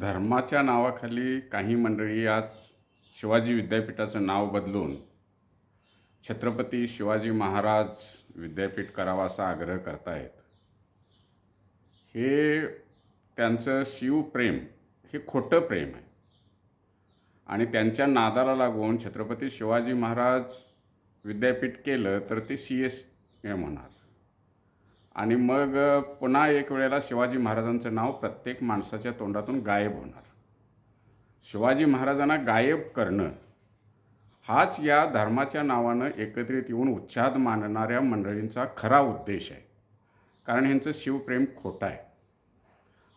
धर्माच्या नावाखाली काही मंडळी आज शिवाजी विद्यापीठाचं नाव बदलून छत्रपती शिवाजी महाराज विद्यापीठ करावा असा आग्रह करतायत. हे त्यांचं शिवप्रेम हे खोटं प्रेम आहे. आणि त्यांच्या नादाला लागून छत्रपती शिवाजी महाराज विद्यापीठ केलं तर ते सी एस एम होणार. आणि मग पुन्हा एक वेळेला शिवाजी महाराजांचं नाव प्रत्येक माणसाच्या तोंडातून गायब होणार. शिवाजी महाराजांना गायब करणं हाच या धर्माच्या नावानं एकत्रित येऊन उच्छाद मानणाऱ्या मंडळींचा खरा उद्देश आहे. कारण ह्यांचं शिवप्रेम खोटं आहे.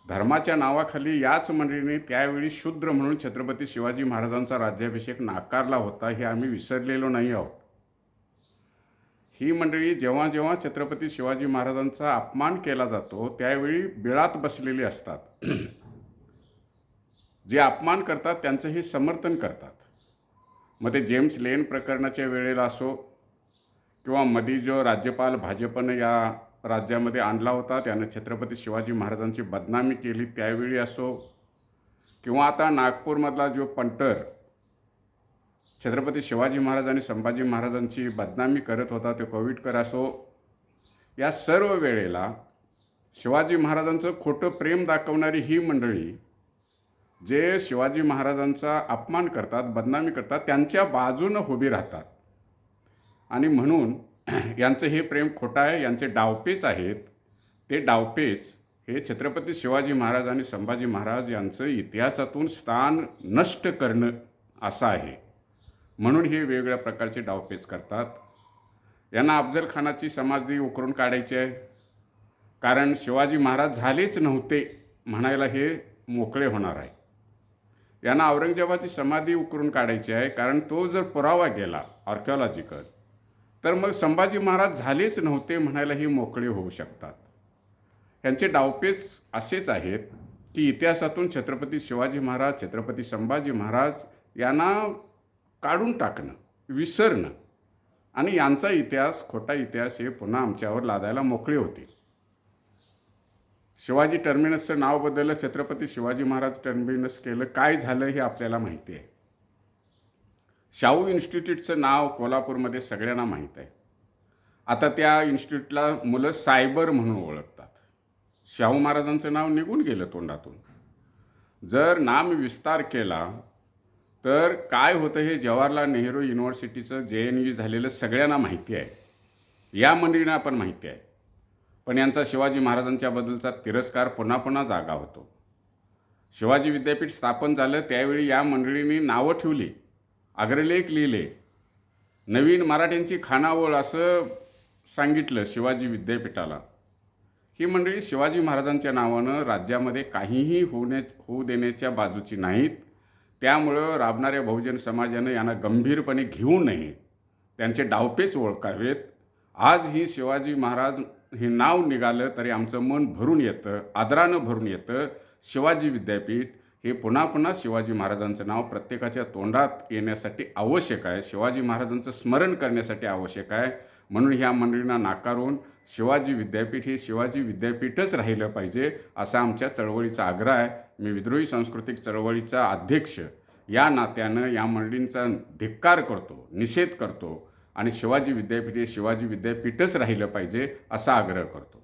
धर्माच्या नावाखाली याच मंडळीने त्यावेळी शूद्र म्हणून छत्रपती शिवाजी महाराजांचा राज्याभिषेक नाकारला होता हे आम्ही विसरलेलो नाही आहोत. ही मंडळी जेव्हा जेव्हा छत्रपती शिवाजी महाराजांचा अपमान केला जातो त्यावेळी बिळात बसलेली असतात. जे अपमान करतात त्यांचं हे समर्थन करतात. मग ते जेम्स लेन प्रकरणाच्या वेळेला असो किंवा मधी जो राज्यपाल भाजपनं या राज्यामध्ये आणला होता त्यानं छत्रपती शिवाजी महाराजांची बदनामी केली त्यावेळी असो किंवा आता नागपूरमधला जो पंटर छत्रपती शिवाजी महाराज आणि संभाजी महाराजांची बदनामी करत होता तो कोविडकर असो या सर्व वेळेला शिवाजी महाराजांचं खोटं प्रेम दाखवणारी ही मंडळी जे शिवाजी महाराजांचा अपमान करतात बदनामी करतात त्यांच्या बाजूनं उभी राहतात. आणि म्हणून यांचं हे प्रेम खोटं आहे यांचे डावपेच आहेत. ते डावपेच हे छत्रपती शिवाजी महाराज आणि संभाजी महाराज यांचं इतिहासातून स्थान नष्ट करणं असं आहे. म्हणून हे वेगवेगळ्या प्रकारचे डावपेच करतात. यांना अफजल खानाची समाधी उकरून काढायची आहे. कारण शिवाजी महाराज झालेच नव्हते म्हणायला हे मोकळे होणार आहे. यांना औरंगजेबाची समाधी उकरून काढायची आहे. कारण तो जर पुरावा गेला आर्किओलॉजिकल तर मग संभाजी महाराज झालेच नव्हते म्हणायला हे मोकळे होऊ शकतात. यांचे डावपेच असेच आहेत की इतिहासातून छत्रपती शिवाजी महाराज छत्रपती संभाजी महाराज यांना काढून टाकणं विसरणं आणि यांचा इतिहास खोटा इतिहास हे पुन्हा आमच्यावर लादायला मोकळे होते शिवाजी टर्मिनसचं नाव बदललं छत्रपती शिवाजी महाराज टर्मिनस केलं काय झालं हे आपल्याला माहिती आहे. शाहू इन्स्टिट्यूटचं नाव कोल्हापूरमध्ये सगळ्यांना माहीत आहे. आता त्या इन्स्टिट्यूटला मुलं सायबर म्हणून ओळखतात. शाहू महाराजांचं नाव निघून गेलं तोंडातून. जर नाम विस्तार केला तर काय होतं हे जवाहरलाल नेहरू युनिव्हर्सिटीचं जे एन यू झालेलं सगळ्यांना माहिती आहे. या मंडळींना पण माहिती आहे. पण यांचा शिवाजी महाराजांच्याबद्दलचा तिरस्कार पुन्हा पुन्हा जागा होतो. शिवाजी विद्यापीठ स्थापन झालं त्यावेळी या मंडळींनी नावं ठेवली अग्रलेख लिहिले. नवीन मराठ्यांची खानावळ असं सांगितलं शिवाजी विद्यापीठाला. ही मंडळी शिवाजी महाराजांच्या नावानं राज्यामध्ये काहीही होण्या होऊ देण्याच्या बाजूची नाहीत. त्यामुळं राबणाऱ्या बहुजन समाजानं यांना गंभीरपणे घेऊ नये. त्यांचे डावपेच ओळखावेत. आज ही शिवाजी महाराज हे नाव निघालं तरी आमचं मन भरून येतं आदरानं भरून येतं. शिवाजी विद्यापीठ हे पुन्हा पुन्हा शिवाजी महाराजांचं नाव प्रत्येकाच्या तोंडात येण्यासाठी आवश्यक आहे. शिवाजी महाराजांचं स्मरण करण्यासाठी आवश्यक आहे. म्हणून ह्या मंडळींना नाकारून शिवाजी विद्यापीठ हे शिवाजी विद्यापीठच राहिलं पाहिजे असा आमच्या चळवळीचा आग्रह आहे. मी विद्रोही सांस्कृतिक चळवळीचा अध्यक्ष या नात्यानं या मंडळींचा धिक्कार करतो निषेध करतो आणि शिवाजी विद्यापीठ हे शिवाजी विद्यापीठच राहिलं पाहिजे असा आग्रह करतो.